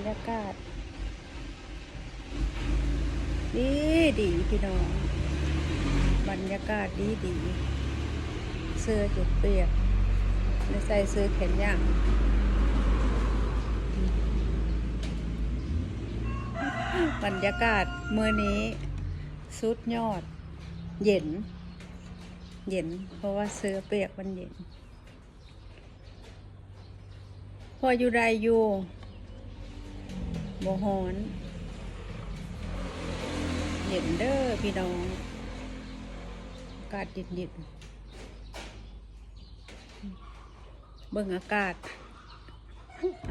รยากาศ ดีดีพี่น้อง บรรยากาศดีดี เสื้อจุดเปียกและใส่เสื้อแขนยาวบรรยากาศเมื่อนี้สุดยอด เย็น เย็น เพราะว่าเสื้อเปียกมันเย็น พออยู่ได้อยู่ บฮ้อน เย็นเด้อพี่น้องอากาศเย็นๆเบิ่งอากาศ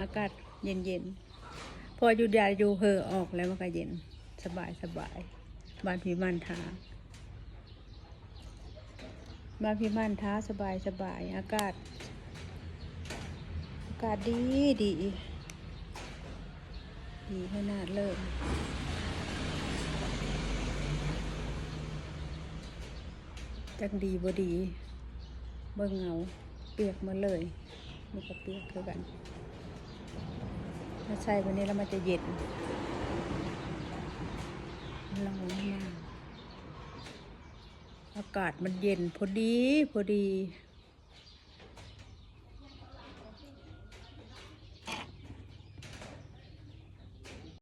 อากาศเย็นๆ พออยู่ได้อยู่เหอออกแล้วมันก็เย็น สบายสบายบ้านพี่มันทาบ้านพี่มันท้าสบายสบายอากาศ อากาศดีดี ดีขนาดเลิศจังดีบ่ดี เบิ่งเงาเปียกมาเลยมันก็เปียกคือกัน ถ้าใช่วันนี้แล้วมันจะเย็นร้อนมากอากาศมันเย็นพอดี พอดี